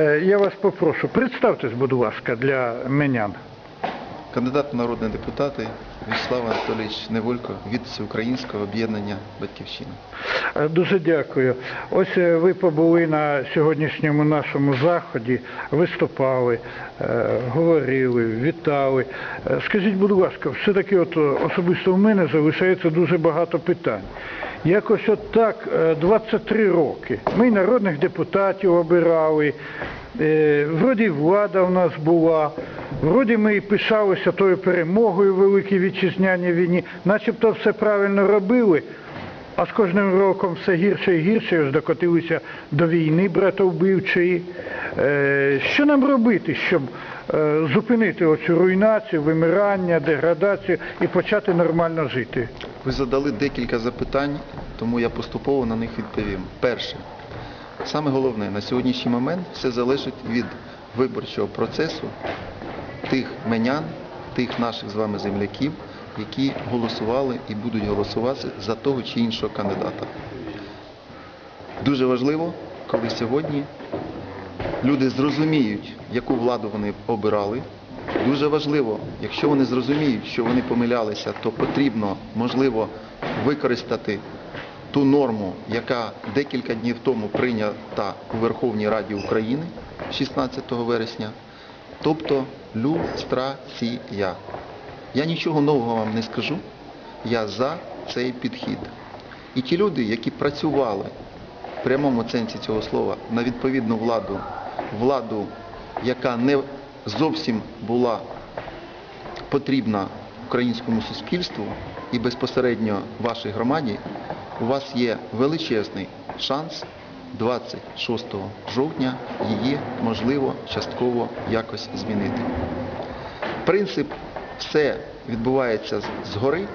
Е, Я вас попрошу, представтесь, будь ласка, для менян. Кандидат в народні депутати Вячеслав Анатолійович Неволько від Всеукраїнського об'єднання Батьківщина. Е, Дуже дякую. Ось е, ви побули на сьогоднішньому нашому заході, виступали, говорили, вітали. Скажіть, будь ласка, все-таки от особисто в мене залишається дуже багато питань. Якось от так, е, 23 роки. Ми народних депутатів обирали, е, вроді влада в нас була, вроді ми і пишалися тою перемогою в Великій Вітчизняній війні, начебто все правильно робили, а з кожним роком все гірше і гірше, аж докотилися до війни братовбивчої. Е, Що нам робити, щоб е, зупинити оцю руйнацію, вимирання, деградацію і почати нормально жити? Ви задали декілька запитань, тому я поступово на них відповім. Перше, саме головне, на сьогоднішній момент все залежить від виборчого процесу тих менян, тих наших з вами земляків, які голосували і будуть голосувати за того чи іншого кандидата. Дуже важливо, коли сьогодні люди зрозуміють, яку владу вони обирали. Дуже важливо, якщо вони зрозуміють, що вони помилялися, то потрібно, можливо, використати ту норму, яка декілька днів тому прийнята у Верховній Раді України 16 вересня, тобто люстрація. Я нічого нового вам не скажу, я за цей підхід. І ті люди, які працювали в прямому сенсі цього слова на відповідну владу, владу, яка не зовсім була потрібна українському суспільству і безпосередньо вашій громаді, у вас є величезний шанс 26 жовтня її можливо частково якось змінити. Принцип все відбувається згори.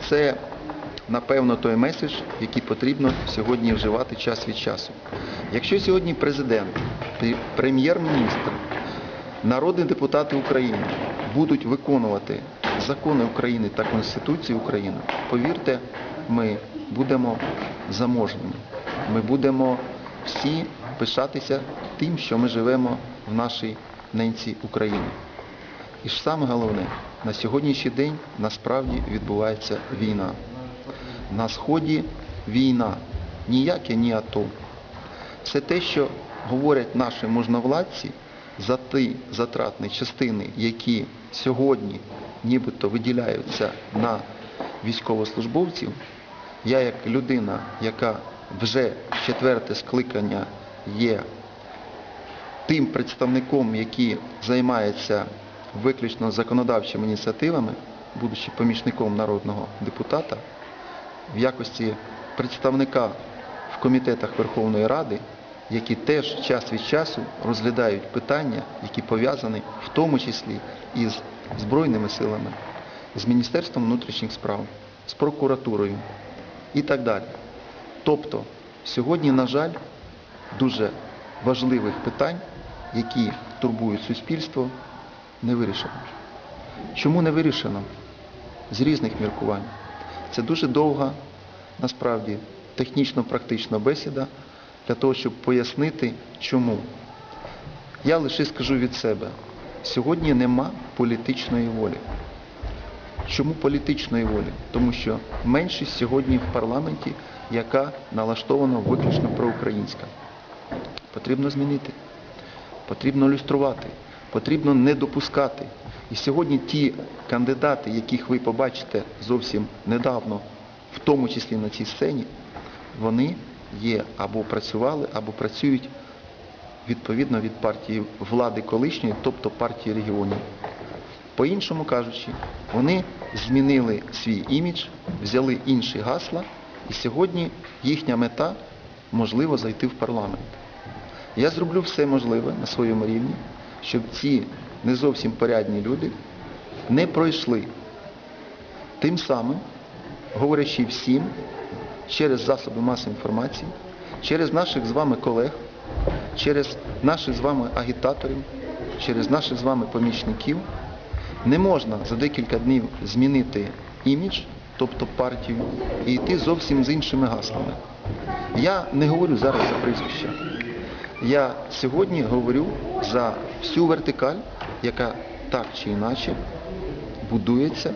Це, напевно, той меседж, який потрібно сьогодні вживати час від часу. Якщо сьогодні президент, прем'єр-міністр, народні депутати України будуть виконувати закони України та Конституцію України, повірте, ми будемо заможними. Ми будемо всі пишатися тим, що ми живемо в нашій ненці України. І ж саме головне, на сьогоднішній день насправді відбувається війна. На Сході війна, ніяке ні АТО. Все те, що говорять наші можновладці за ті затратні частини, які сьогодні нібито виділяються на військовослужбовців, я як людина, яка вже четверте скликання є тим представником, який займається виключно законодавчими ініціативами, будучи помічником народного депутата, в якості представника в комітетах Верховної Ради, які теж час від часу розглядають питання, які пов'язані в тому числі із Збройними силами, з Міністерством внутрішніх справ, з прокуратурою і так далі. Тобто сьогодні, на жаль, дуже важливих питань, які турбують суспільство, не вирішено. Чому не вирішено? З різних міркувань. Це дуже довга, насправді, технічно-практична бесіда для того, щоб пояснити, чому. Я лише скажу від себе, сьогодні нема політичної волі. Чому політичної волі? Тому що меншість сьогодні в парламенті, яка налаштована виключно проукраїнська. Потрібно змінити, потрібно люструвати, потрібно не допускати. І сьогодні ті кандидати, яких ви побачите зовсім недавно, в тому числі на цій сцені, вони є або працювали, або працюють відповідно від партії влади колишньої, тобто партії регіонів. По-іншому кажучи, вони змінили свій імідж, взяли інші гасла, і сьогодні їхня мета можливо зайти в парламент. Я зроблю все можливе на своєму рівні, щоб ці не зовсім порядні люди не пройшли. Тим самим, говорячи всім через засоби масової інформації, через наших з вами колег, через наших з вами агітаторів, через наших з вами помічників, не можна за декілька днів змінити імідж, тобто партію, і йти зовсім з іншими гаслами. Я не говорю зараз за прізвища. Я сьогодні говорю за всю вертикаль, яка так чи інакше будується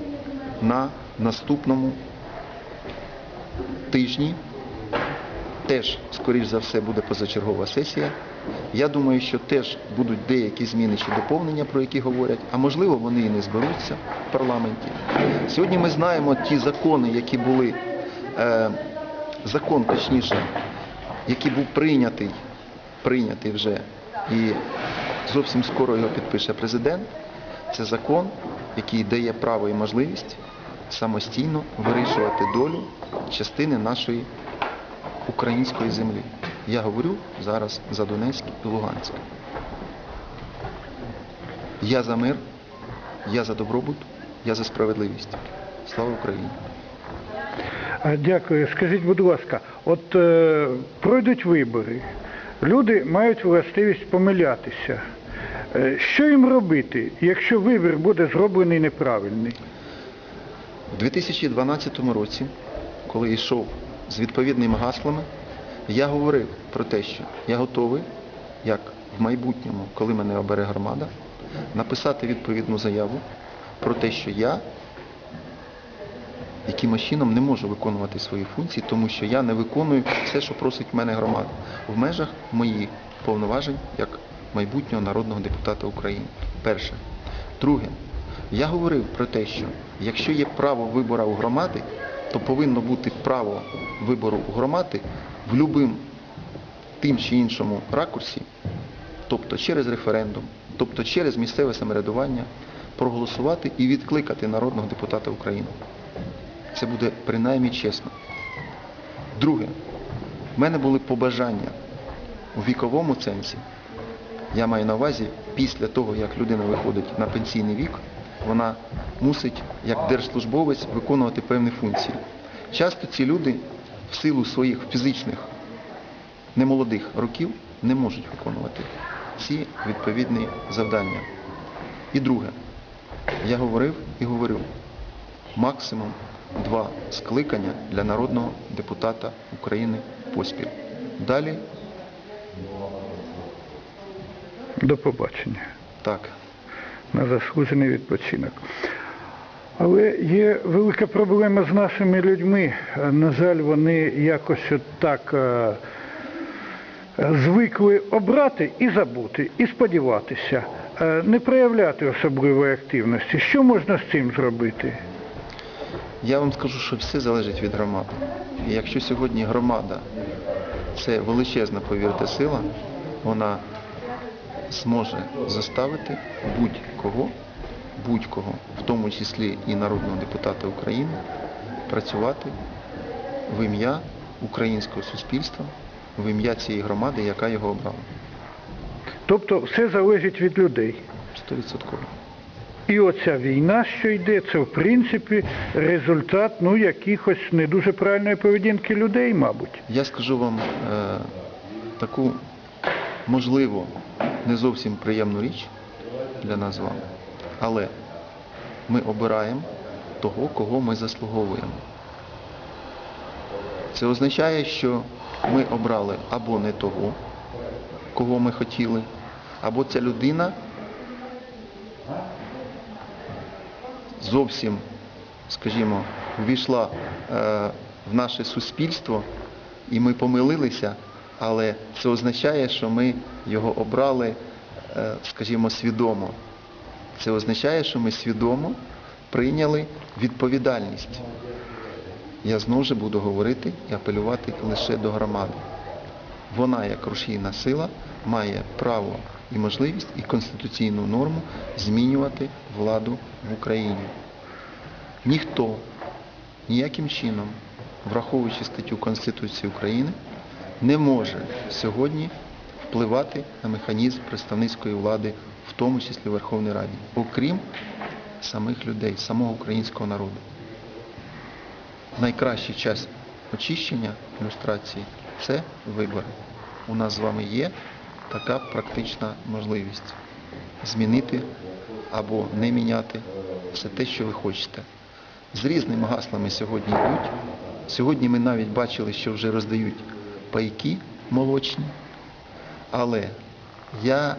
на наступному тижні. Теж, скоріш за все, буде позачергова сесія. Я думаю, що теж будуть деякі зміни чи доповнення, про які говорять, а можливо вони і не зберуться в парламенті. Сьогодні ми знаємо ті закони, які були, е, закон точніше, який був прийнятий, прийнятий вже і зовсім скоро його підпише президент. Це закон, який дає право і можливість самостійно вирішувати долю частини нашої української землі. Я говорю зараз за Донецьк і Луганськ. Я за мир, я за добробут, я за справедливість. Слава Україні! Дякую. Скажіть, будь ласка, от е, пройдуть вибори, люди мають властивість помилятися. Е, що їм робити, якщо вибір буде зроблений неправильний? У 2012 році, коли йшов з відповідними гаслами, я говорив про те, що я готовий, як в майбутньому, коли мене обере громада, написати відповідну заяву про те, що я якимось чином не можу виконувати свої функції, тому що я не виконую все, що просить мене громада, в межах моїх повноважень як майбутнього народного депутата України. Перше. Друге, я говорив про те, що якщо є право вибору у громади, то повинно бути право вибору у громади в будь-якому тим чи іншому ракурсі, тобто через референдум, тобто через місцеве самоврядування, проголосувати і відкликати народного депутата України. Це буде принаймні чесно. Друге, в мене були побажання у віковому сенсі. Я маю на увазі, після того, як людина виходить на пенсійний вік, вона мусить, як держслужбовець, виконувати певні функції. Часто ці люди в силу своїх фізичних немолодих років не можуть виконувати ці відповідні завдання. І друге, я говорив і говорю, максимум два скликання для народного депутата України поспіль. Далі До побачення. так. на заслужений відпочинок. Але є велика проблема з нашими людьми. На жаль, вони якось от так е, звикли обрати і забути, і сподіватися, е, не проявляти особливої активності. Що можна з цим зробити? Я вам скажу, що все залежить від громади. І якщо сьогодні громада це величезна, повірте, сила, вона зможе заставити будь-кого, будь-кого, в тому числі і народного депутата України, працювати в ім'я українського суспільства, в ім'я цієї громади, яка його обрала. Тобто все залежить від людей. 100%. І оця війна, що йде, це в принципі результат ну, якихось не дуже правильної поведінки людей, мабуть. Я скажу вам е, таку, можливо, не зовсім приємну річ для нас з вами, але ми обираємо того, кого ми заслуговуємо. Це означає, що ми обрали або не того, кого ми хотіли, або ця людина зовсім, скажімо, ввійшла е, в наше суспільство і ми помилилися, але це означає, що ми його обрали, е, скажімо, свідомо. Це означає, що ми свідомо прийняли відповідальність. Я знову ж буду говорити і апелювати лише до громади. Вона, як рушійна сила, має право і можливість, і конституційну норму змінювати владу в Україні. Ніхто ніяким чином, враховуючи статтю Конституції України, не може сьогодні впливати на механізм представницької влади, в тому числі в Верховній Раді, окрім самих людей, самого українського народу. Найкращий час очищення люстрації це вибори. У нас з вами є така практична можливість змінити або не міняти все те, що ви хочете. З різними гаслами сьогодні йдуть. Сьогодні ми навіть бачили, що вже роздають пайки молочні. Але я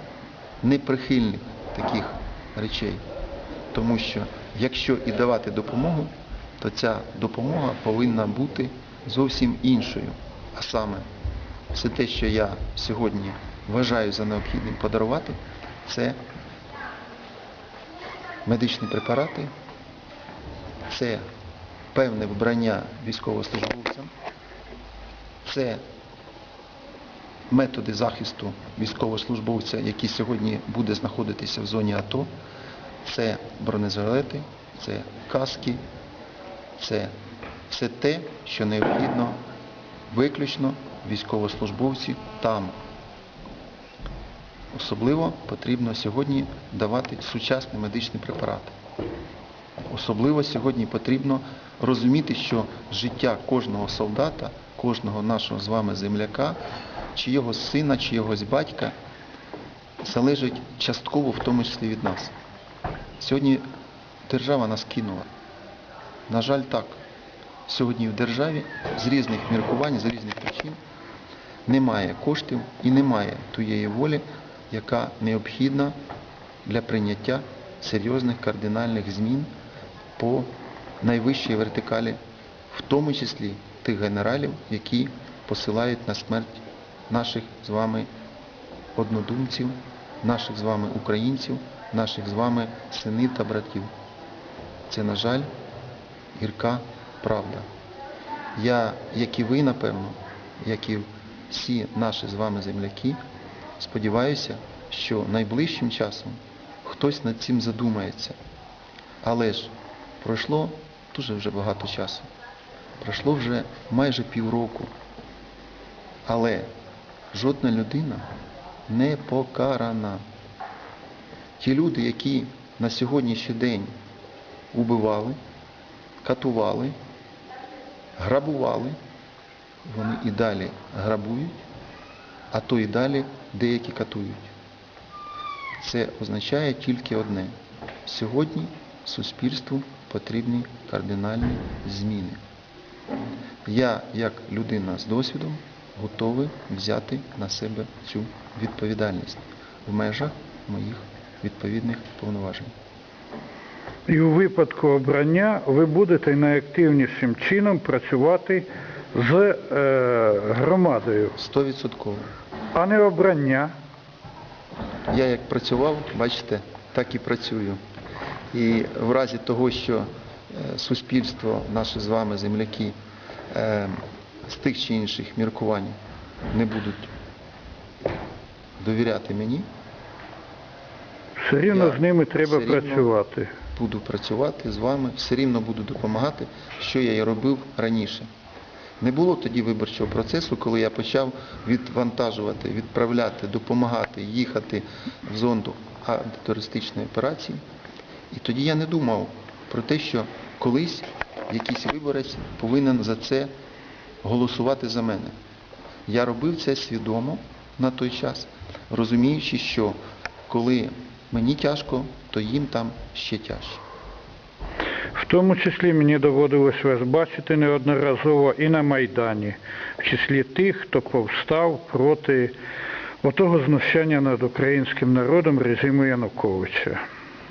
не прихильник таких речей, тому що якщо і давати допомогу, то ця допомога повинна бути зовсім іншою. А саме, все те, що я сьогодні вважаю за необхідним подарувати, це медичні препарати, це певне вбрання військовослужбовцям, це методи захисту військовослужбовця, який сьогодні буде знаходитися в зоні АТО, це бронежилети, це каски, це все те, що необхідно виключно військовослужбовці там. Особливо потрібно сьогодні давати сучасні медичні препарати. Особливо сьогодні потрібно розуміти, що життя кожного солдата, кожного нашого з вами земляка, чи його сина, чи його батька залежить частково в тому числі від нас. Сьогодні держава нас кинула. На жаль, так. Сьогодні в державі з різних міркувань, з різних причин немає коштів і немає тієї волі, яка необхідна для прийняття серйозних кардинальних змін по найвищій вертикалі, в тому числі тих генералів, які посилають на смерть наших з вами однодумців, наших з вами українців, наших з вами синів та братів. Це, на жаль, гірка правда. Я, як і ви, напевно, як і всі наші з вами земляки, сподіваюся, що найближчим часом хтось над цим задумається. Але ж пройшло дуже вже багато часу. Пройшло вже майже півроку. Але жодна людина не покарана. Ті люди, які на сьогоднішній день убивали, катували, грабували, вони і далі грабують, а то і далі деякі катують. Це означає тільки одне. Сьогодні суспільству потрібні кардинальні зміни. Я, як людина з досвідом, готовий взяти на себе цю відповідальність в межах моїх відповідних повноважень. І у випадку обрання ви будете найактивнішим чином працювати з е, громадою, Стовідсотково. А не обрання. Я як працював, бачите, так і працюю. І в разі того, що е, суспільство, наші з вами земляки, е, з тих чи інших міркувань не будуть довіряти мені, Все рівно Я з ними треба працювати. буду працювати з вами, все рівно буду допомагати, що я і робив раніше. Не було тоді виборчого процесу, коли я почав відвантажувати, відправляти, допомагати, їхати в зону антитерористичної операції. І тоді я не думав про те, що колись якийсь виборець повинен за це голосувати за мене. Я робив це свідомо на той час, розуміючи, що коли мені тяжко, то їм там ще тяжче. В тому числі мені доводилось вас бачити неодноразово і на Майдані, в числі тих, хто повстав проти отого знущання над українським народом режиму Януковича.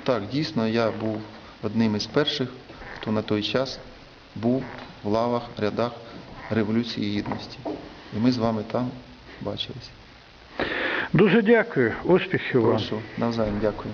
Так, дійсно, я був одним із перших, хто на той час був в лавах, рядах Революції Гідності. І ми з вами там бачилися. Дуже дякую, успіхів вам. Прошу, навзаєм дякую.